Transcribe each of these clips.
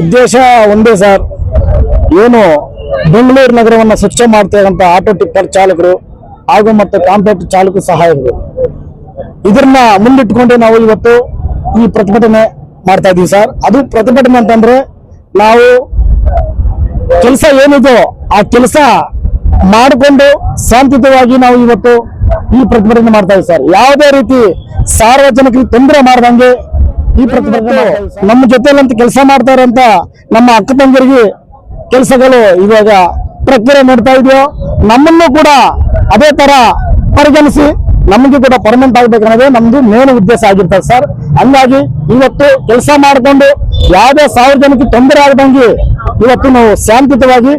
ಉದ್ದೇಶ ಒಂದೇ ಸರ್. ಏನು ಬೆಂಗಳೂರು ನಗರವನ್ನು ಸ್ವಚ್ಛ ಮಾಡ್ತಕ್ಕಂಥ ಆಟೋ ಟಿಪ್ಪರ್ ಚಾಲಕರು ಹಾಗೂ ಮತ್ತು ಕಾಂಪ್ಯಾಕ್ಟ್ ಚಾಲಕರು ಸಹಾಯಕರು ಇದನ್ನ ಮುಂದಿಟ್ಕೊಂಡು ನಾವು ಇವತ್ತು ಈ ಪ್ರತಿಭಟನೆ ಮಾಡ್ತಾ ಇದೀವಿ ಸರ್. ಅದು ಪ್ರತಿಭಟನೆ ಅಂತಂದ್ರೆ ನಾವು ಕೆಲಸ ಏನಿದೋ ಆ ಕೆಲಸ ಮಾಡಿಕೊಂಡು ಶಾಂತಿಯುತವಾಗಿ ನಾವು ಇವತ್ತು ಈ ಪ್ರತಿಭಟನೆ ಮಾಡ್ತಾ ಇದ್ದೀವಿ ಸರ್. ಯಾವುದೇ ರೀತಿ ಸಾರ್ವಜನಿಕರಿಗೆ ತೊಂದರೆ ಮಾಡದಂಗೆ ಈ ಪ್ರತಿಭಟನೆ. ನಮ್ಮ ಜೊತೆಲಂತ ಕೆಲಸ ಮಾಡ್ತಾರಂತ ನಮ್ಮ ಅಕ್ಕ ತಂಗಿರಿಗೆ ಕೆಲಸಗಳು ಇವಾಗ ಪ್ರಕ್ರಿಯೆ ಮಾಡ್ತಾ ಇದೆಯೋ ನಮ್ಮನ್ನು ಕೂಡ ಅದೇ ತರ ಪರಿಗಣಿಸಿ ನಮಗೆ ಕೂಡ ಪರ್ಮನೆಂಟ್ ಆಗ್ಬೇಕನ್ನೋದೇ ನಮ್ದು ಮೇನ್ ಉದ್ದೇಶ ಆಗಿರ್ತದೆ ಸರ್ ಹಂಗಾಗಿ ಇವತ್ತು ಕೆಲಸ ಮಾಡಿಕೊಂಡು ಯಾವುದೇ ಜನಕ್ಕೆ ತೊಂದರೆ ಆಗದಂಗೆ ಇವತ್ತು ನಾವು ಶಾಂತಿಯುತವಾಗಿ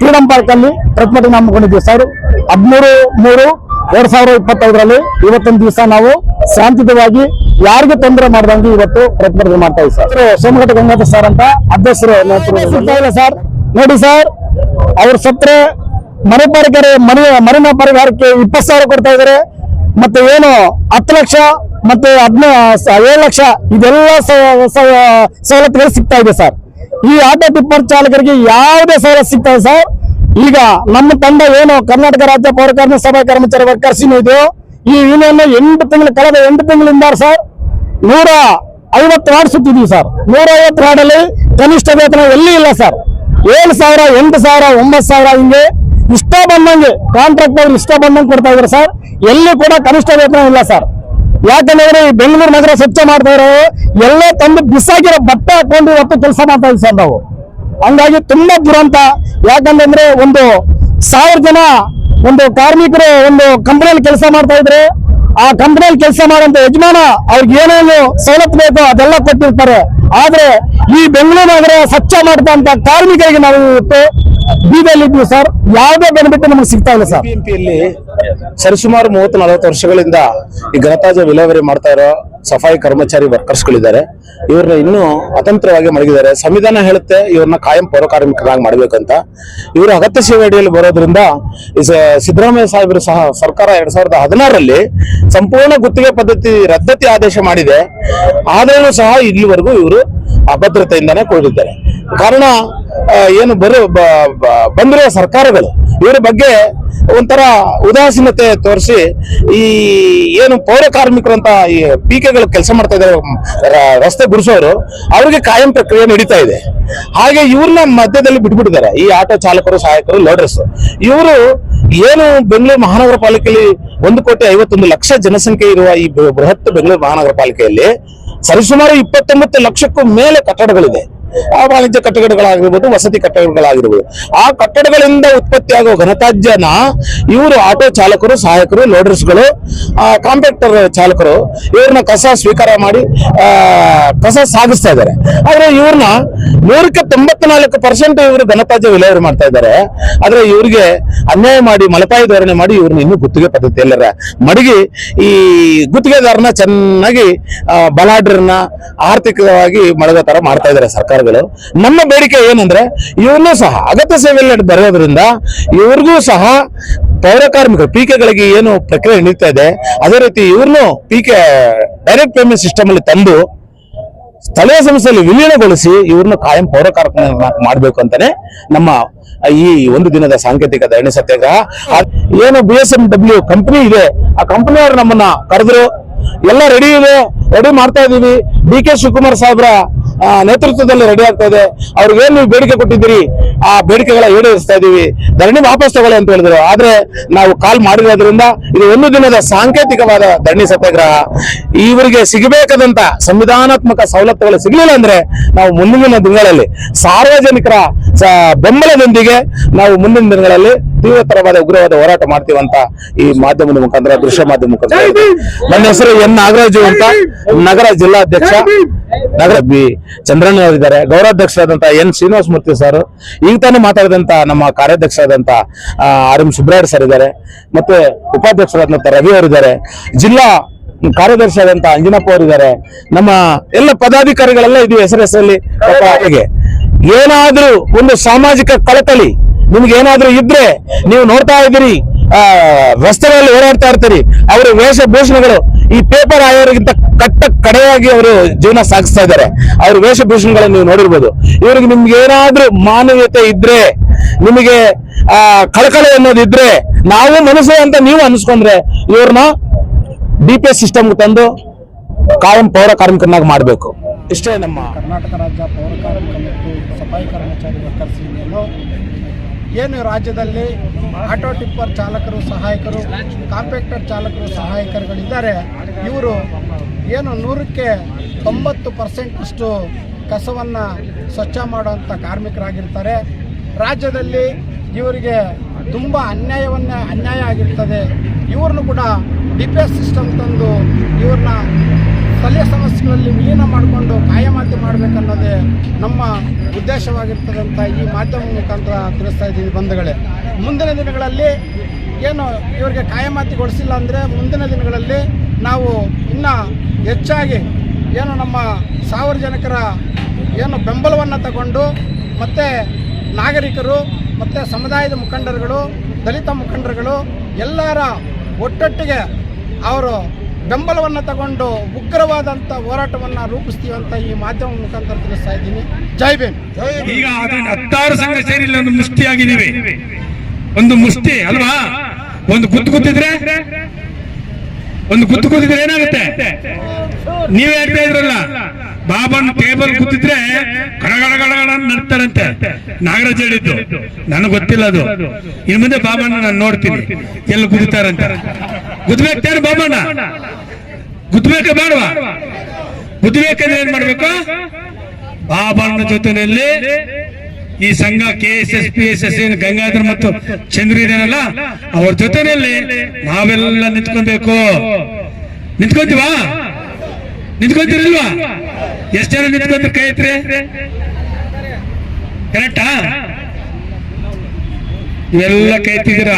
ಫ್ರೀಡಂ ಪಾರ್ಕ್ ಅಲ್ಲಿ ಪ್ರತಿಭಟನೆ ಹಮ್ಮಿಕೊಂಡಿದ್ದೀವಿ ಸರ್ ಹದಿಮೂರು ಮೂರು ಎರಡ್ ಸಾವಿರದ ಇಪ್ಪತ್ತೈದರಲ್ಲಿ ಇವತ್ತಿನ ದಿವಸ ನಾವು ಶಾಂತಿಯುತವಾಗಿ ಯಾರಿಗೆ ತೊಂದರೆ ಮಾಡದಂಗೆ ಇವತ್ತು ಪ್ರತಿಭಟನೆ ಮಾಡ್ತಾ ಇದ್ದೀವಿ ಸರ್. ಹೆಸರು ಸೋಮಘಟ್ಟ ಗಂಗಾಧರ್ ಸರ್ ಅಂತ ಅಧ್ಯಕ್ಷರು ಇಲ್ಲ ಸರ್. ನೋಡಿ ಸರ್ ಅವ್ರ ಸತ್ರ ಮನೆ ಪರಿಹಾರ ಮನೆ ಮನೆ ಪರಿಹಾರಕ್ಕೆ ಇಪ್ಪತ್ತು ಸಾವಿರ ಕೊಡ್ತಾ ಇದಾರೆ ಮತ್ತೆ ಏನು ಹತ್ತು ಲಕ್ಷ ಮತ್ತೆ ಹದಿನ ಏಳು ಲಕ್ಷ ಇದೆಲ್ಲ ಸವಲತ್ತುಗಳು ಸಿಗ್ತಾ ಇದೆ ಸರ್. ಈ ಆಟೋ ಟಿಪ್ಪರ್ ಚಾಲಕರಿಗೆ ಯಾವುದೇ ಸವಲತ್ತು ಸಿಗ್ತಾ ಇದೆ ಸರ್. ಈಗ ನಮ್ಮ ತಂಡ ಏನು ಕರ್ನಾಟಕ ರಾಜ್ಯ ಪೌರ ಕಾರ್ಮಿಕ ಸಭಾ ಕರ್ಮಚಾರಿ ವರ್ಕರ್ಸ್ ಇದು, ಈ ಯೂನಿಯನ್ ಎಂಟು ತಿಂಗಳು, ಕಳೆದ ಎಂಟು ತಿಂಗಳಿಂದ ಸರ್, ನೂರ ಐವತ್ತು ವಾರ್ಡ್ ಸುತ್ತಿದ್ದೀವಿ ಸರ್. ನೂರ ಐವತ್ತು ವಾರ್ಡಲ್ಲಿ ಕನಿಷ್ಠ ವೇತನ ಎಲ್ಲಿ ಇಲ್ಲ ಸರ್. ಏಳು ಸಾವಿರ, ಎಂಟು ಸಾವಿರ, ಒಂಬತ್ತು ಸಾವಿರ ಹಿಂಗೆ ಇಷ್ಟ ಬಂದಂಗೆ ಕಾಂಟ್ರಾಕ್ಟ್ ಅವ್ರು ಇಷ್ಟ ಬಂದಂಗೆ ಕೊಡ್ತಾ ಇದ್ರು ಸರ್. ಎಲ್ಲಿ ಕೂಡ ಕನಿಷ್ಠ ವೇತನ ಇಲ್ಲ ಸರ್. ಯಾಕಂದ್ರೆ ಈ ಬೆಂಗಳೂರು ನಗರ ಸ್ವಚ್ಛ ಮಾಡ್ತಾ ಇರೋ ಎಲ್ಲ ತಂದು ಬಿಸಾಗಿರೋ ಬಟ್ಟೆ ಹಾಕೊಂಡು ಇವತ್ತು ಕೆಲಸ ಮಾಡ್ತಾ ಇದ್ದೀವಿ ಸರ್ ನಾವು. ಹಂಗಾಗಿ ತುಂಬಾ ದುರಂತ. ಯಾಕಂತಂದ್ರೆ ಒಂದು ಸಾವಿರ ಜನ ಒಂದು ಕಾರ್ಮಿಕರು ಒಂದು ಕಂಪನಿಯಲ್ಲಿ ಕೆಲಸ ಮಾಡ್ತಾ ಇದ್ರೆ, ಆ ಕಂಪನಿಯಲ್ಲಿ ಕೆಲಸ ಮಾಡುವಂತ ಯಜಮಾನ ಅವ್ರಿಗೆ ಏನೇನು ಸವಲತ್ತು ಬೇಕೋ ಅದೆಲ್ಲ ಕೊಟ್ಟಿರ್ತಾರೆ. ಆದ್ರೆ ಈ ಬೆಂಗಳೂರು ನಗರ ಸ್ವಚ್ಛ ಮಾಡ್ತಾ ಕಾರ್ಮಿಕರಿಗೆ ನಾವು ಇವತ್ತು ಬೀದಿಯಲ್ಲಿದ್ವಿ ಸರ್. ಯಾವುದೇ ಬೆನಿಫಿಟ್ ನಮಗೆ ಸಿಗ್ತಾ ಇಲ್ಲ ಸರ್. ಬಿಎಂಪಿಯಲ್ಲಿ ಸರಿಸುಮಾರು ಮೂವತ್ತು ನಲವತ್ತು ವರ್ಷಗಳಿಂದ ಈ ಘನತಾಜ ವಿಲೇವರಿ ಮಾಡ್ತಾ ಇರೋ ಸಫಾಯಿ ಕರ್ಮಚಾರಿ ವರ್ಕರ್ಸ್ಗಳಿದ್ದಾರೆ ಇವ್ರನ್ನ ಇನ್ನೂ ಅತಂತ್ರವಾಗಿ ಮಡಗಿದ್ದಾರೆ. ಸಂವಿಧಾನ ಹೇಳುತ್ತೆ ಇವ್ರನ್ನ ಕಾಯಂ ಪೌರ ಕಾರ್ಮಿಕರಾಗಿ ಮಾಡ್ಬೇಕಂತ. ಇವರು ಅಗತ್ಯ ಸೇವೆ ಅಡಿಯಲ್ಲಿ ಬರೋದ್ರಿಂದ ಸಿದ್ದರಾಮಯ್ಯ ಸಾಹೇಬರು ಸಹ ಸರ್ಕಾರ ಎರಡ್ ಸಾವಿರದ ಹದಿನಾರರಲ್ಲಿ ಸಂಪೂರ್ಣ ಗುತ್ತಿಗೆ ಪದ್ಧತಿ ರದ್ದತಿ ಆದೇಶ ಮಾಡಿದೆ. ಆದ್ರೂ ಸಹ ಇಲ್ಲಿವರೆಗೂ ಇವರು ಅಭದ್ರತೆಯಿಂದಾನೇ ಕೂಡಿದ್ದಾರೆ ಕಾರಣ ಏನು ಬರೋ ಬಂದಿರುವ ಸರ್ಕಾರಗಳು ಇವರ ಬಗ್ಗೆ ಒಂಥರ ಉದಾಸೀನತೆ ತೋರಿಸಿ ಈ ಏನು ಪೌರ ಕಾರ್ಮಿಕರು ಅಂತ ಈ ಪೀಕೆಗಳು ಕೆಲಸ ಮಾಡ್ತಾ ಇದ್ದಾರೆ ರಸ್ತೆ ಗುಡಿಸೋರು, ಅವ್ರಿಗೆ ಕಾಯಂ ಪ್ರಕ್ರಿಯೆ ನಡೀತಾ ಇದೆ. ಹಾಗೆ ಇವ್ರನ್ನ ಮಧ್ಯದಲ್ಲಿ ಬಿಟ್ಬಿಟ್ಟಿದ್ದಾರೆ. ಈ ಆಟೋ ಚಾಲಕರು, ಸಹಾಯಕರು ಲೋಡರ್ಸ್ ಇವರು ಏನು ಬೆಂಗಳೂರು ಮಹಾನಗರ ಪಾಲಿಕೆಯಲ್ಲಿ ಒಂದು ಕೋಟಿ ಐವತ್ತೊಂದು ಲಕ್ಷ ಜನಸಂಖ್ಯೆ ಇರುವ ಈ ಬೃಹತ್ ಬೆಂಗಳೂರು ಮಹಾನಗರ ಪಾಲಿಕೆಯಲ್ಲಿ ಸರಿಸುಮಾರು ಇಪ್ಪತ್ತೊಂಬತ್ತು ಲಕ್ಷಕ್ಕೂ ಮೇಲೆ ಕಟ್ಟಡಗಳಿದೆ. ವಾಣಿಜ್ಯ ಕಟ್ಟಡಗಳಾಗಿರ್ಬೋದು ವಸತಿ ಕಟ್ಟಡಗಳಾಗಿರ್ಬೋದು. ಆ ಕಟ್ಟಡಗಳಿಂದ ಉತ್ಪತ್ತಿಯಾಗುವ ಘನತಾಜ್ಯನ ಇವರು ಆಟೋ ಚಾಲಕರು ಸಹಾಯಕರು ಲೋಡರ್ಸ್ಗಳು ಕಾಂಪ್ಯಾಕ್ಟರ್ ಚಾಲಕರು ಇವ್ರನ್ನ ಕಸ ಸ್ವೀಕಾರ ಮಾಡಿ ಆ, ಕಸ ಸಾಗಿಸ್ತಾ ಇದ್ದಾರೆ. ಆದ್ರೆ ಇವ್ರನ್ನ ನೂರಕ್ಕೆ ತೊಂಬತ್ನಾಲ್ಕು ಪರ್ಸೆಂಟ್ ಇವರು ಘನತಾಜ್ಯ ವಿಲೇವಾರಿ ಮಾಡ್ತಾ ಇದ್ದಾರೆ. ಆದ್ರೆ ಇವ್ರಿಗೆ ಅನ್ಯಾಯ ಮಾಡಿ ಮಲಪಾಯಿ ಧೋರಣೆ ಮಾಡಿ ಇವ್ರನ್ನ ಇನ್ನೂ ಗುತ್ತಿಗೆ ಪದ್ಧತಿಯಲ್ಲರ ಮಡಗಿ ಈ ಗುತ್ತಿಗೆದಾರನ ಚೆನ್ನಾಗಿ ಆ, ಬಲಾಢ್ಯರನ್ನ ಆರ್ಥಿಕವಾಗಿ ಮಡಗೋ ತರ ಮಾಡ್ತಾ ಇದ್ದಾರೆ ನಮ್ಮ ಬೇಡಿಕೆ ಏನಂದ್ರೆ ಇವ್ರನ್ನೂ ಸಹ, ಅಗತ್ಯ ಸೇವೆಯಲ್ಲಿ ಬರೋದ್ರಿಂದ ಇವ್ರಿಗೂ ಸಹ ಪೌರ ಪಿ ಪಿಕೆಗಳಿಗೆ ಏನು ಪ್ರಕ್ರಿಯೆ ನಡೀತಾ ಇದೆ, ಅದೇ ರೀತಿ ಇವ್ರನ್ನು ಪಿಕೆ ಡೈರೆಕ್ಟ್ ಪೇಮೆಂಟ್ ಸಿಸ್ಟಮ್ ಅಲ್ಲಿ ತಂದು ಸ್ಥಳೀಯ ಸಂಸ್ಥೆಯಲ್ಲಿ ವಿಲೀನಗೊಳಿಸಿ ಇವ್ರನ್ನ ಕಾಯಂ ಪೌರ ಕಾರ್ಮಿಕ ಮಾಡಬೇಕು ಅಂತಾನೆ ನಮ್ಮ ಈ ಒಂದು ದಿನದ ಸಾಂಕೇತಿಕ ಧರಣಿ ಸತ್ಯಾಗ್ರಹ. ಏನು B S M W company ಇದೆ, ಆ ಕಂಪನಿಯವರು ನಮ್ಮನ್ನ ಕರೆದ್ರು, ಎಲ್ಲ ರೆಡಿ ಇದೆ ರೆಡಿ ಮಾಡ್ತಾ ಇದೀವಿ. ಡಿ ಕೆ ಶಿವಕುಮಾರ್ ಸಾಹೇಬ್ರ ನೇತೃತ್ವದಲ್ಲಿ ರೆಡಿ ಆಗ್ತಾ ಇದೆ. ಅವ್ರಿಗೆ ಏನ್ ನೀವು ಬೇಡಿಕೆ ಕೊಟ್ಟಿದ್ದೀರಿ ಆ ಬೇಡಿಕೆಗಳ ಈಡೇರಿಸ್ತಾ ಇದೀವಿ. ಧರಣಿ ವಾಪಸ್ ತಗೊಳ್ಳಿ ಅಂತ ಹೇಳಿದ್ರು. ಆದ್ರೆ ನಾವು ಕಾಲ್ ಮಾಡಿರೋದ್ರಿಂದ ಇದು ಒಂದು ದಿನದ ಸಾಂಕೇತಿಕವಾದ ಧರಣಿ ಸತ್ಯಾಗ್ರಹ. ಇವರಿಗೆ ಸಿಗಬೇಕಾದಂತ ಸಂವಿಧಾನಾತ್ಮಕ ಸವಲತ್ತುಗಳು ಸಿಗಲಿಲ್ಲ ಅಂದ್ರೆ ನಾವು ಮುಂದಿನ ದಿನಗಳಲ್ಲಿ ಸಾರ್ವಜನಿಕರ ಬೆಂಬಲದೊಂದಿಗೆ ನಾವು ಮುಂದಿನ ದಿನಗಳಲ್ಲಿ ತೀವ್ರತರವಾದ ಉಗ್ರವಾದ ಹೋರಾಟ ಮಾಡ್ತೀವಂತ ಈ ಮಾಧ್ಯಮದ ಮುಖಾಂತರ ದೃಶ್ಯ ಮಾಧ್ಯಮ ಮುಖಾಂತರ ನನ್ನ ಹೆಸರು ಎನ್ ನಾಗರಾಜು ಅಂತ. ನಗರ ಜಿಲ್ಲಾಧ್ಯಕ್ಷ ನಗರ ಬಿ ಚಂದ್ರಣ್ಣ ಅವರಿದ್ದಾರೆ. ಗೌರವಾಧ್ಯಕ್ಷರಾದಂತ ಎನ್ ಶ್ರೀನಿವಾಸ ಮೂರ್ತಿ ಸರ್ ಈಗ ತಾನೇ ಮಾತಾಡಿದಂತ ನಮ್ಮ ಕಾರ್ಯಾಧ್ಯಕ್ಷರಾದಂತ ಆರ್ ಎಂ ಸುಬ್ರಾಯ್ ಸರ್ ಇದ್ದಾರೆ. ಮತ್ತೆ ಉಪಾಧ್ಯಕ್ಷರಾದಂತ ರವಿ ಅವರಿದ್ದಾರೆ. ಜಿಲ್ಲಾ ಕಾರ್ಯದರ್ಶಿ ಆದಂತ ಅಂಜನಪ್ಪ ಅವರಿದ್ದಾರೆ. ನಮ್ಮ ಎಲ್ಲ ಪದಾಧಿಕಾರಿಗಳೆಲ್ಲ ಇದು ಹೆಸರು ಹೆಸರಲ್ಲಿ ಏನಾದ್ರೂ ಒಂದು ಸಾಮಾಜಿಕ ಕಳಕಳಿ ನಿಮ್ಗೆ ಏನಾದ್ರೂ ಇದ್ರೆ ನೀವು ನೋಡ್ತಾ ಇದ್ದೀರಿ. ರಸ್ತೆಗಳಲ್ಲಿ ಓಡಾಡ್ತಾ ಇರ್ತೀರಿ. ಅವರ ವೇಷಭೂಷಣಗಳು, ಈ ಪೇಪರ್ ಆಯೋರಿಗಿಂತ ಕಟ್ಟ ಕಡೆಯಾಗಿ ಅವರು ಜೀವನ ಸಾಗಿಸ್ತಾ ಇದ್ದಾರೆ. ಅವ್ರ ವೇಷಭೂಷಣಗಳನ್ನು ನೀವು ನೋಡಿರ್ಬೋದು. ಇವ್ರಿಗೆ ನಿಮ್ಗೆ ಏನಾದ್ರೂ ಮಾನವೀಯತೆ ಇದ್ರೆ, ನಿಮಗೆ, ಆ, ಕಳಕಳಿ ಅನ್ನೋದಿದ್ರೆ ನಾವು ಮನಸ್ಸು ಅಂತ ನೀವು ಅನಿಸ್ಕೊಂಡ್ರೆ, ಇವ್ರನ್ನ ಡಿ ಪಿ ಎಸ್ ಸಿಸ್ಟಮ್ ತಂದು ಕಾಯಂ ಪೌರ ಕಾರ್ಮಿಕರನ್ನಾಗಿ ಮಾಡಬೇಕು. ಇಷ್ಟೇ ನಮ್ಮ ಕರ್ನಾಟಕ ರಾಜ್ಯ ಪೌರ ಕಾರ್ಮಿಕ ಮತ್ತು ಸಫಾಯಿ ಕರ್ಮಚಾರಿ ವರ್ಕರ್ಸ್ ಏನು ರಾಜ್ಯದಲ್ಲಿ ಆಟೋ ಟಿಪ್ಪರ್ ಚಾಲಕರು, ಸಹಾಯಕರು ಕಾಂಪ್ಯಾಕ್ಟರ್ ಚಾಲಕರು, ಸಹಾಯಕರುಗಳಿದ್ದಾರೆ, ಇವರು ಏನು ನೂರಕ್ಕೆ ತೊಂಬತ್ತು ಪರ್ಸೆಂಟ್ ಅಷ್ಟು ಕಸವನ್ನು ಸ್ವಚ್ಛ ಮಾಡುವಂಥ ಕಾರ್ಮಿಕರಾಗಿರ್ತಾರೆ. ರಾಜ್ಯದಲ್ಲಿ ಇವರಿಗೆ ತುಂಬ ಅನ್ಯಾಯವನ್ನೇ ಅನ್ಯಾಯ ಆಗಿರ್ತದೆ. ಇವ್ರನ್ನು ಕೂಡ ಡಿ ಸಿಸ್ಟಮ್ ತಂದು ಇವ್ರನ್ನ ಸ್ಥಳೀಯ ಸಮಸ್ಯೆಗಳಲ್ಲಿ ವಿಲೀನ ಮಾಡಿಕೊಂಡು ಕಾಯಮಾತಿ ಮಾಡಬೇಕನ್ನೋದೇ ನಮ್ಮ ಉದ್ದೇಶವಾಗಿರ್ತದಂಥ ಈ ಮಾಧ್ಯಮ ಮುಖಾಂತರ ತಿಳಿಸ್ತಾ ಇದ್ದೀವಿ ಬಂಧುಗಳೇ. ಮುಂದಿನ ದಿನಗಳಲ್ಲಿ ಏನು ಇವರಿಗೆ ಕಾಯಮಾತಿಗೊಳಿಸಿಲ್ಲ ಅಂದರೆ ಮುಂದಿನ ದಿನಗಳಲ್ಲಿ ನಾವು ಇನ್ನು ಹೆಚ್ಚಾಗಿ ಏನು ನಮ್ಮ ಸಾರ್ವಜನಿಕರ ಏನು ಬೆಂಬಲವನ್ನು ತಗೊಂಡು ಮತ್ತು ನಾಗರಿಕರು, ಮತ್ತು ಸಮುದಾಯದ ಮುಖಂಡರುಗಳು, ದಲಿತ ಮುಖಂಡರುಗಳು ಎಲ್ಲರ ಒಟ್ಟೊಟ್ಟಿಗೆ ಅವರು ಬೆಂಬಲವನ್ನು ತಗೊಂಡು ಉಗ್ರವಾದಂಥ ಹೋರಾಟವನ್ನು ರೂಪಿಸ್ತೀವಂತ ಅಂತ ಈ ಮಾಧ್ಯಮ ಮುಖಾಂತರ ತಿಳಿಸ್ತಾ ಇದ್ದೀನಿ. ಜೈ ಭೀಮ್. ಈಗ ಅದನ್ನ ಹತ್ತಾರು ಸಂಘ ಸೇರಿ ಒಂದು ಮುಷ್ಟಿ ಆಗಿದ್ದೀವಿ ಒಂದು ಮುಷ್ಟಿ ಅಲ್ವಾ? ಒಂದು ಗುತ್ತು ಗುತ್ತಿದ್ರೆ? ಒಂದು ಗುತ್ತು ಗುತ್ತಿದ್ರೆ ಏನಾಗುತ್ತೆ? ನೀವೇ ಹೇಳ್ತಾ ಇದ್ರಲ್ಲ ಬಾಬನ್ ಟೇಬಲ್ ಕೂತಿದ್ರೆ ಗಡಗಡ ನಡ್ತಾರಂತೆ ನಾಗರಾಜ್ ಹೇಳಿದ್ದು. ನನಗೆ ಗೊತ್ತಿಲ್ಲ ಅದು. ಇನ್ ಮುಂದೆ ಬಾಬಣ್ಣ ನಾನು ನೋಡ್ತೀನಿ. ಎಲ್ಲಿ ಗುದ್ತಾರಂತ ಗುದ್ಬೇಕ್ತಾನೆ ಬಾಬಣ್ಣ ಗುದ್ಬೇಕ ಬೇಡವಾ ಗುದ್ಬೇಕಂದ್ರೆ ಏನ್ ಮಾಡ್ಬೇಕು? ಬಾಬಣ್ಣ ಜೊತೆಯಲ್ಲಿ ಈ ಸಂಘ K S S P S S Gangadhar ಮತ್ತು ಚಂದ್ರ ಇದೇನಲ್ಲ, ಅವ್ರ ಜೊತೆಯಲ್ಲಿ ನಾವೆಲ್ಲ ನಿಂತ್ಕೊಬೇಕು. ನಿಂತ್ಕೊಂತೀವಾ? ನಿಂತ್ಕೊಂತೀರಿಲ್ವಾ? ಎಷ್ಟು ಜನ ನಿಂತ್ಕೊಂತೀರಿ ಕೈ ಕರೆಕ್ಟಾ? ಇವೆಲ್ಲ ಕೈ ಎತ್ತಿದ್ದೀರಾ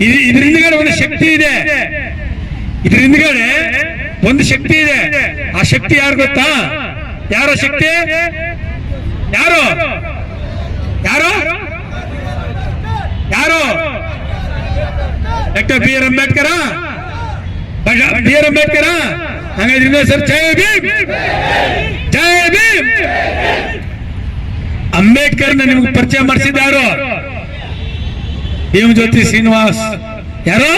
ಇದ್- ಇದ್ರ ಹಿಂದ್ಗಡೆ ಒಂದು ಶಕ್ತಿ ಇದೆ. ಇದ್ರ ಹಿಂದ್ಗಡೆ ಒಂದು ಶಕ್ತಿ ಇದೆ. ಆ ಶಕ್ತಿ ಯಾರು ಗೊತ್ತಾ? ಯಾರೋ ಶಕ್ತಿ? ಯಾರು? ಯಾರು? ಯಾರು? Doctor B R Ambedkar? B R Ambedkar? ಹಂಗಾದ್ರೆ ಸರ್ ಜೈ ಭೀಮ್! ಜೈ ಭೀಮ್! ಅಂಬೇಡ್ಕರ್ನ ನಿಮ್ಗೆ ಪರಿಚಯ ಮಾಡಿಸಿದ ಯಾರು? ಭೀಮ್ ಜ್ಯೋತಿ ಶ್ರೀನಿವಾಸ್. ಯಾರು?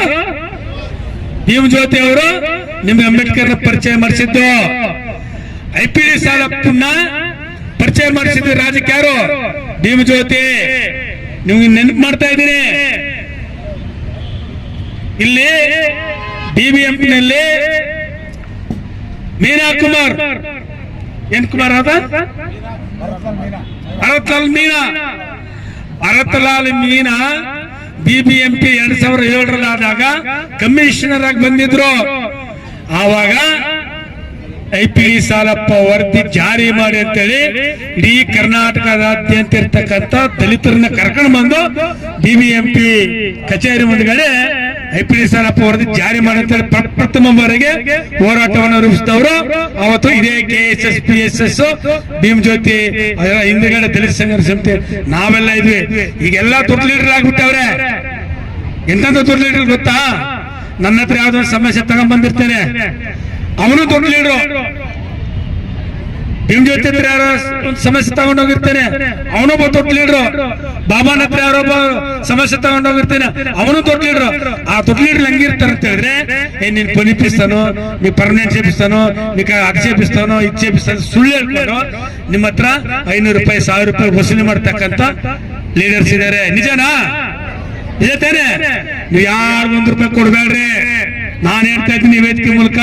ಭೀಮ್ ಜ್ಯೋತಿ ಅವರು ನಿಮ್ಗೆ ಅಂಬೇಡ್ಕರ್ ಪರಿಚಯ ಮಾಡಿಸಿದ್ದು. ಐ ಪಿ ಡಿ ಸಾಲಪ್ಪನ್ನ ಪರಿಚಯ ಮಾಡಿಸಿದ್ದು ರಾಜಕ್ಕೆ ಯಾರು? ಭೀಮ್ ಜ್ಯೋತಿ ನಿಮ್ಗೆ ನೆನಪು ಮಾಡ್ತಾ ಇದ್ದೀನಿ ಇಲ್ಲಿ ಬಿಬಿಎಂಪಿನಲ್ಲಿ ಮೀನಾ ಕುಮಾರ್ ಏನ್ ಕುಮಾರ್ ಅದ ಭರತ್ಲಾಲ್ ಮೀನಾ? ಅರತಲಾಲ್ ಮೀನಾ ಬಿಬಿಎಂಪಿ ಎರಡ್ ಸಾವಿರದ ಏಳರಲ್ಲಾದಾಗ ಕಮಿಷನರ್ ಆಗಿ ಬಂದಿದ್ರು. ಆವಾಗ ಐ ಪಿ ಸಾಲಪ್ಪ ವರದಿ ಜಾರಿ ಮಾಡಿ ಅಂತೇಳಿ ಇಡೀ ಕರ್ನಾಟಕದಾದ್ಯಂತ ಇರ್ತಕ್ಕಂಥ ದಲಿತರನ್ನ ಕರ್ಕೊಂಡು ಬಂದು ಬಿಬಿಎಂಪಿ ಕಚೇರಿ ಮುಂದ್ಗಡೆ ಐ ಪಿ ಡಿ ಸಾಲಪ್ಪ ವರದಿ ಜಾರಿ ಮಾಡುತ್ತೆ ಪ್ರಪ್ರಥಮ ಪ್ರ- ಪ್ರಥಮ ಬಾರಿಗೆ ಹೋರಾಟವನ್ನು ರೂಪಿಸಿದವರು ಅವತ್ತು ಇದೇ K S S P S S Bhim Jyoti ಹಿಂದ್ಗಡೆ ದಲಿತ ಸಂಘರ್ಷ ಸಮಿತಿ. ನಾವೆಲ್ಲ ಇದ್ವಿ. ಈಗೆಲ್ಲ ದೊಡ್ಡ ಲೀಡರ್ ಆಗ್ಬಿಟ್ಟವ್ರೆ. ಎಂತ ದೊಡ್ಡ ಲೀಡರ್ ಗೊತ್ತಾ? ನನ್ನ ಹತ್ರ ಯಾವ್ದೊಂದು ಸಮಸ್ಯೆ ತಗೊಂಡ್ ಬಂದಿರ್ತೇನೆ ಅವನು ದೊಡ್ಡ ಲೀಡ್ರು. ಭೀಮ್ ಜೊತೆ ಯಾರೋ ಒಂದು ಸಮಸ್ಯೆ ತಗೊಂಡ್ ಅವನು ಅವನೊಬ್ಬ ದೊಡ್ಡ ಲೀಡ್ರು ಬಾಬಾನ ಹತ್ರ ಯಾರೊಬ್ಬ ಸಮಸ್ಯೆ ತಗೊಂಡೋಗಿರ್ತೇನೆ ಅವನು ದೊಡ್ಡ ಲೀಡ್ರು ಆ ದೊಡ್ಡ ಲೀಡರ್ ಹೆಂಗಿರ್ತಾರೆ ಅಂತ ಹೇಳಿದ್ರೆ, ಏ, ನೀನ್ ಪನಿಪಿಸ್ತಾನೋ ನೀ ಪರ್ಮನೆಂಟ್ ಸೇಪಿಸ್ತಾನೋ ನೀ ಆಕ್ಷೇಪಿಸ್ತಾನೋ ಇಚ್ಛೇಪಿಸ್ತಾನೋ ಸುಳ್ಳು ಹೇಳ್ಕೊಂಡು ನಿಮ್ಮ ಹತ್ರ ಐನೂರು ರೂಪಾಯಿ, ಸಾವಿರ ರೂಪಾಯಿ ವಸೂಲಿ ಮಾಡ್ತಕ್ಕಂತ ಲೀಡರ್ಸ್ ಇದಾರೆ. ನಿಜನಾ? ನಿಜ ತಾನೆ? ನೀವು ಯಾರು ಒಂದ್ ರೂಪಾಯಿ ಕೊಡ್ಬೇಡ್ರಿ. ನಾನ್ ಹೇಳ್ತಾ ಇದ್ದೀನಿ ವೇದಿಕೆ ಮೂಲಕ.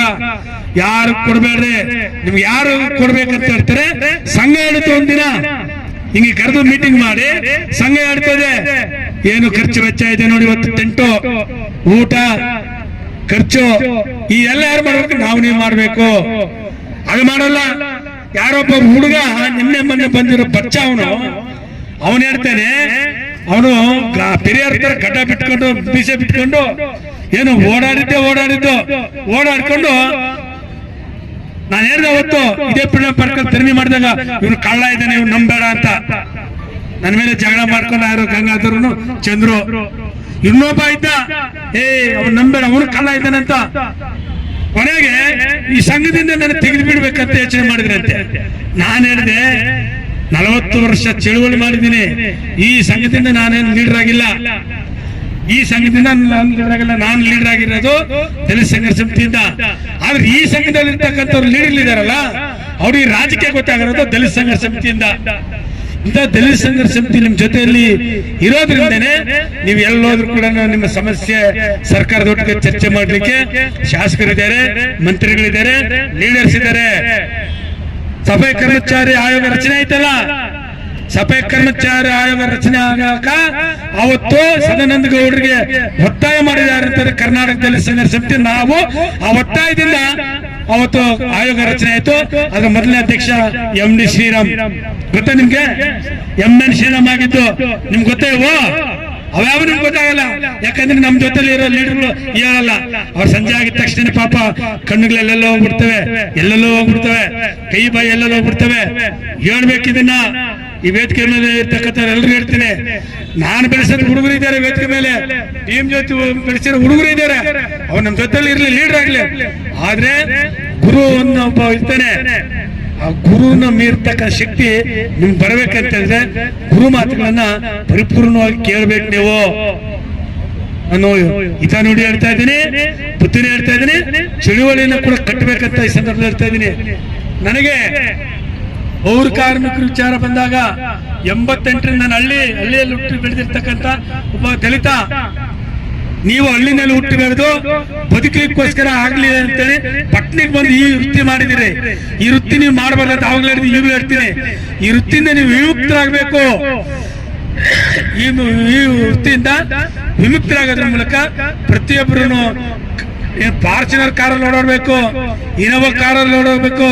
ಯಾರು ಕೊಡ್ಬೇಡ್ರಿ? ನಿಮ್ಗೆ ಯಾರು ಕೊಡ್ಬೇಕಂತ ಹೇಳ್ತಾರೆ? ಸಂಘ ಹೇಳುತ್ತೆ ಒಂದಿನ ಹಿಂಗೆ ಕರೆದು ಮೀಟಿಂಗ್ ಮಾಡಿ. ಸಂಘ ಹೇಳ್ತದೆ ಏನು ಖರ್ಚು ವೆಚ್ಚ ಇದೆ ನೋಡಿ ಇವತ್ತು. ಟೆಂಟು, ಊಟ, ಖರ್ಚು. ಈ ಎಲ್ಲ ಯಾರು ಮಾಡ್ಬೇಕು? ನಾವು ನೀವು ಮಾಡ್ಬೇಕು. ಅದು ಮಾಡಲ್ಲ. ಯಾರೊಬ್ಬ ಹುಡುಗ ನಿನ್ನೆ ಮೊನ್ನೆ ಬಂದಿರೋ ಬಚ್ಚ ಅವನು. ಅವನು ಹೇಳ್ತಾನೆ, ಅವನು ಪಿರಿಯರ್ ತರ ಗಡ್ಡ ಬಿಟ್ಕೊಂಡು ಬೀಸ ಬಿಟ್ಕೊಂಡು ಏನು ಓಡಾಡಿದ್ದೆ, ಓಡಾಡಿದ್ದು. ಓಡಾಡ್ಕೊಂಡು ನಾನು ಹೇಳಿದೆ ಅವತ್ತು, ಇದೇ ಪ್ರೀಡಂ ಪಾರ್ಕ್ ತರ್ಮಿ ಮಾಡಿದಾಗ ಇವನು ಕಳ್ಳ ಇದ್ದಾನೆ, ಇವ್ನು ನಂಬೇಡ ಅಂತ. ನನ್ನ ಮೇಲೆ ಜಗಳ ಮಾಡ್ಕೊಂಡು ಯಾರು ಗಂಗಾಧರನು, ಚಂದ್ರು, ಇನ್ನೊಬ್ಬ ಇದ್ದ. ಏ, ಅವ್ನು ನಂಬೇಡ, ಅವನು ಕಳ್ಳ ಇದ್ದಾನೆ ಅಂತ. ಕೊನೆಗೆ ಈ ಸಂಘದಿಂದ ನಾನು ತೆಗೆದು ಬಿಡ್ಬೇಕಂತ ಯೋಚನೆ ಮಾಡಿದ್ರಂತೆ. ನಾನು ಹೇಳಿದೆ, ನಲವತ್ತು ವರ್ಷ ಚಳುವಳಿ ಮಾಡಿದ್ದೀನಿ. ಈ ಸಂಘದಿಂದ ನಾನೇನು ಲೀಡರ್ ಆಗಿಲ್ಲ. ಈ ಸಂಘದಿಂದ ನಾನು ಲೀಡರ್ ನಾನು ಲೀಡರ್ ಆಗಿರೋದು ದಲಿತ ಸಂಘ ಸಮಿತಿಯಿಂದ ಆದ್ರೆ ಈ ಸಂಘದಲ್ಲಿ ಇರ್ತಕ್ಕಂಥವ್ರು ಲೀಡರ್ ಇದಾರಲ್ಲ ಅವ್ರಿಗೆ ರಾಜಕೀಯ ಗೊತ್ತಾಗಿರೋದು ದಲಿತ ಸಂಘ ಸಮಿತಿಯಿಂದ ಇಂಥ ದಲಿತ ಸಂಘರ್ಷ ಸಮಿತಿ ನಿಮ್ ಜೊತೆಯಲ್ಲಿ ಇರೋದ್ರಿಂದನೇ ನೀವು ಎಲ್ಲೋದ್ರೂ ಕೂಡ ನಿಮ್ಮ ಸಮಸ್ಯೆ ಸರ್ಕಾರದೊಟ್ಟಿಗೆ ಚರ್ಚೆ ಮಾಡ್ಲಿಕ್ಕೆ ಶಾಸಕರಿದ್ದಾರೆ, ಮಂತ್ರಿಗಳಿದ್ದಾರೆ ಲೀಡರ್ಸ್ ಇದ್ದಾರೆ. ಸಭೆ ಕರ್ಮಚಾರಿ ಆಯೋಗ ರಚನೆ ಆಯ್ತಲ್ಲ? ಸಫಾಯಿ ಕರ್ಮಚಾರಿ ಆಯೋಗ ರಚನೆ ಆಗಾಕ ಅವತ್ತು ಸದಾನಂದ ಗೌಡರಿಗೆ ಒತ್ತಾಯ ಮಾಡಿದ್ದಾರೆ ಅಂತಾರೆ ಕರ್ನಾಟಕದಲ್ಲಿ ಸಂಘರ್ಷ ಸಮಿತಿ ನಾವು ಆ ಒತ್ತಾಯದಿಂದ ಅವತ್ತು ಆಯೋಗ ರಚನೆ ಆಯ್ತು. ಅದ್ರ ಮೊದಲನೇ ಅಧ್ಯಕ್ಷ ಎಂ ಡಿ ಶ್ರೀರಾಮ್. ಗೊತ್ತಾ ನಿಮ್ಗೆ? ಎಂ ಎನ್ ಶ್ರೀರಾಮ್ ಆಗಿದ್ದು. ನಿಮ್ಗೆ ಗೊತ್ತೇ ಅವ್ಯಾವ ನಿಮ್ಗೆ ಗೊತ್ತಾಗಲ್ಲ. ಯಾಕಂದ್ರೆ ನಮ್ ಜೊತೆಲಿ ಇರೋ ಲೀಡರ್ಗಳು ಹೇಳಲ್ಲ ಅವ್ರು ಸಂಜೆ ಆಗಿದ ತಕ್ಷಣ ಪಾಪ ಕಣ್ಣುಗಳೆಲ್ಲೆಲ್ಲೋ ಹೋಗ್ಬಿಡ್ತವೆ. ಎಲ್ಲೆಲ್ಲೋ ಹೋಗ್ಬಿಡ್ತವೆ. ಕೈ ಬಾಯಿ ಎಲ್ಲೆಲ್ಲೋ ಹೋಗ್ಬಿಡ್ತವೆ. ಹೇಳ್ಬೇಕು ಇದನ್ನ. ಈ ವೇದಿಕೆ ಮೇಲೆ ಇರ್ತಕ್ಕಂಥ ಎಲ್ಲರೂ ಹೇಳ್ತೇನೆ. ನಾನು ಬೆಳೆಸಿದ ಹುಡುಗರು ಇದ್ದಾರೆ ವೇದಿಕೆ ಮೇಲೆ. ಟೀಮ್ ಜೊತೆ ಬೆಳೆಸಿರೋ ಹುಡುಗರು ಇದ್ದಾರೆ. ಅವ್ರು ನಮ್ಮ ಜೊತೆಲಿ ಇರ್ಲಿ ಲೀಡರ್ ಆಗ್ಲಿ. ಆದ್ರೆ ಗುರು ಅನ್ನೋ ಒಬ್ಬ ಇರ್ತಾನೆ. ಆ ಗುರುನ ಮೀರ್ತಕ್ಕ ಶಕ್ತಿ ನಿಮ್ಗೆ ಹೇಳಿದ್ರೆ ಗುರು ಮಾತುಗಳನ್ನ ಪರಿಪೂರ್ಣವಾಗಿ ಕೇಳ್ಬೇಕು ನೀವು. ನಾನು ಹಿತ ನುಡಿ ಹೇಳ್ತಾ ಇದ್ದೀನಿ. ಪುತ್ತಿನ ಹೇಳ್ತಾ ಇದ್ದೀನಿ. ಚಳುವಳಿಯನ್ನ ಕೂಡ ಕಟ್ಟಬೇಕಂತ ಈ ಸಂದರ್ಭದಲ್ಲಿ ಹೇಳ್ತಾ ಇದ್ದೀನಿ. ನನಗೆ ಪೌರ ಕಾರ್ಮಿಕರ ವಿಚಾರ ಬಂದಾಗ ಎಂಬತ್ತೆಂಟರಿಂದ ನಾನು ಹಳ್ಳಿ, ಹಳ್ಳಿಯಲ್ಲಿ ಹುಟ್ಟಿ ಬೆಳೆದಿರ್ತಕ್ಕಂಥ ಒಬ್ಬ ದಲಿತ, ನೀವು ಹಳ್ಳಿನಲ್ಲಿ ಹುಟ್ಟಿ ಬೆಳೆದು ಬದುಕಲಿಕ್ಕೋಸ್ಕರ ಆಗ್ಲಿ ಅಂತೇಳಿ ಪಟ್ನಿಗೆ ಬಂದು ಈ ವೃತ್ತಿ ಮಾಡಿದಿರಿ ಈ ವೃತ್ತಿ ನೀವು ಮಾಡಬಾರ್ದು ಹೇಳಿದ್ವಿ ಈಗಲೂ ಹೇಳ್ತೀನಿ. ಈ ವೃತ್ತಿಯಿಂದ ನೀವು ವಿಮುಕ್ತರಾಗಬೇಕು. ಈ ವೃತ್ತಿಯಿಂದ ವಿಮುಕ್ತರಾಗೋದ್ರ ಮೂಲಕ ಪ್ರತಿಯೊಬ್ಬರು ಫಾರ್ಚುನರ್ ಕಾರಲ್ಲಿ ಓಡಾಡ್ಬೇಕು, ಇನೋವಾ ಕಾರಲ್ಲಿ ಓಡಾಡ್ಬೇಕು.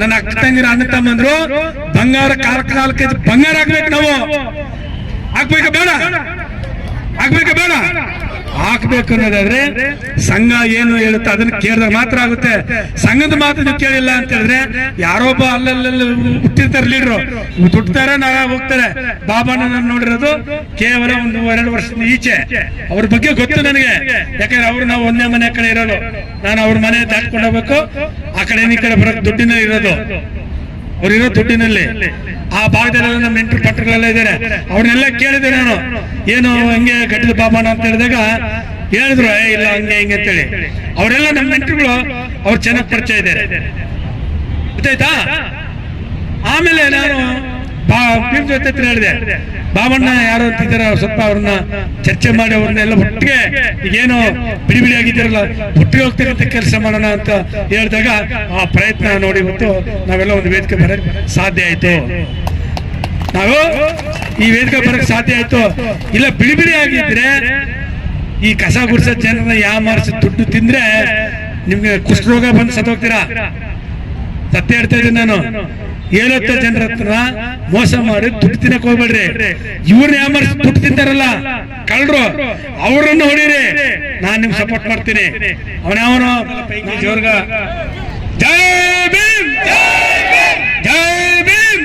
ನನ್ನ ಅಕ್ಕ ತಂಗಿರ ಅಣ್ಣ ತಮ್ಮಂದ್ರು, ಬಂಗಾರ ಕಾಲ ಕಾಲಕ್ಕೆ ಬಂಗಾರ ಹಾಕ್ಬೇಕು ನಾವು. ಹಾಕ್ಬೇಕಾ ಬೇಡ? ಹಾಕ್ಬೇಕಾ ಬೇಡ. ಹಾಕ್ಬೇಕು ಅನ್ನೋದಾದ್ರೆ ಸಂಘ ಏನು ಹೇಳುತ್ತೆ ಅದನ್ನ ಕೇಳಿದಾಗ ಮಾತ್ರ ಆಗುತ್ತೆ. ಸಂಘದ ಮಾತು ನೀವು ಕೇಳಿಲ್ಲ ಅಂತ ಹೇಳಿದ್ರೆ ಯಾರೊಬ್ಬ ಅಲ್ಲಲ್ಲಿ ಹುಟ್ಟಿರ್ತಾರೆ ಲೀಡ್ರು ದುಡ್ತಾರೆ ನಾವೇ ಹೋಗ್ತಾರೆ. ಬಾಬಾನ ನಾನು ನೋಡಿರೋದು ಕೇವಲ ಒಂದು ಎರಡು ವರ್ಷದ ಈಚೆ. ಅವ್ರ ಬಗ್ಗೆ ಗೊತ್ತು ನನಗೆ. ಯಾಕಂದ್ರೆ ಅವ್ರು ನಾವು ಒಂದೇ ಮನೆ ಕಡೆ ಇರೋದು. ನಾನು ಅವ್ರ ಮನೆ ದಾಟ್ಕೊಂಡು ಹೋಗ್ಬೇಕು. ಆ ಕಡೆ ಈ ಕಡೆ ಬರೋಕ್ ದುಡ್ಡಿನ ಇರೋದು. ಅವ್ರಿರೋ ದುಡ್ಡಿನಲ್ಲಿ. ಆ ಭಾಗದಲ್ಲೆಲ್ಲ ನಮ್ಮ ಎಂಟ್ರಿ ಪಟ್ಟಗಳೆಲ್ಲ ಇದ್ದಾರೆ ಅವ್ರನ್ನೆಲ್ಲ ಕೇಳಿದೆ ನಾನು. ಏನು ಹಂಗೆ ಕಟ್ಟಿದ ಬಾಬಾಣ ಅಂತ ಹೇಳಿದಾಗ ಹೇಳಿದ್ರು "ಏ, ಇಲ್ಲ ಹಂಗೆ ಹಿಂಗೆ ಅಂತೇಳಿ. ಅವರೆಲ್ಲ ನಮ್ಮ ನೆಂಟರುಗಳು ಅವ್ರು ಚೆನ್ನಾಗಿ ಪರಿಚಯ ಇದ್ದಾರೆ. ಗೊತ್ತಾಯ್ತಾ? ಆಮೇಲೆ ನಾನು ಬಾ ಜೊತೆ ಹೇಳಿದೆ ಬಾಬಣ್ಣ ಯಾರು ಅಂತಿದ್ದಾರೆ ಸ್ವಲ್ಪ ಅವ್ರನ್ನ ಚರ್ಚೆ ಮಾಡಿ ಅವ್ರನ್ನೆಲ್ಲ ಒಟ್ಟಿಗೆ ಈಗೇನು ಬಿಡಿ ಬಿಡಿ ಆಗಿದ್ದಾರಲ್ಲ ಒಟ್ಟಿಗೆ ಹೋಗ್ತಿರಂತ ಕೆಲಸ ಮಾಡೋಣ ಅಂತ ಹೇಳಿದಾಗ ಆ ಪ್ರಯತ್ನ ನೋಡಿ ಇವತ್ತು ನಾವೆಲ್ಲ ಒಂದು ವೇದಿಕೆ ಬರಕ್ ಸಾಧ್ಯ ಆಯ್ತು. ನಾವು ಈ ವೇದಿಕೆ ಬರಕ್ ಸಾಧ್ಯ ಆಯ್ತು. ಇಲ್ಲ, ಬಿಡಿ ಬಿಡಿ ಆಗಿದ್ರೆ, ಈ ಕಸ ಗುಡ್ಸ ಜನರನ್ನ ಮಾರ್ಸ ದುಡ್ಡು ತಿಂದ್ರೆ ನಿಮ್ಗೆ ಕುಷ್ಠರೋಗ ಬಂದು ಸತ್ತೋಗ್ತೀರಾ? ಸತ್ಯ ಹೇಳ್ತಾ ಇದ್ದೀನಿ ನಾನು. ಏಳತ್ತ ಜನರ ಹತ್ರ ಮೋಸ ಮಾಡಿ ದುಡ್ಡು ತಿನ್ನಕ್ ಹೋಗ್ಬೇಡ್ರಿ. ಇವ್ರನ್ನ ಯಾಮರ್ಸ್ ದುಡ್ಡು ತಿಂತಾರಲ್ಲ ಕಳ್ರು ಅವ್ರನ್ನ ಹೊಡೀರಿ. ನಾನ್ ನಿಮ್ಗೆ ಸಪೋರ್ಟ್ ಮಾಡ್ತೀನಿ. ಅವನವನು ಜೋರ್ಗ. ಜೈ ಭೀಮ್ ಜೈ ಭೀಮ್.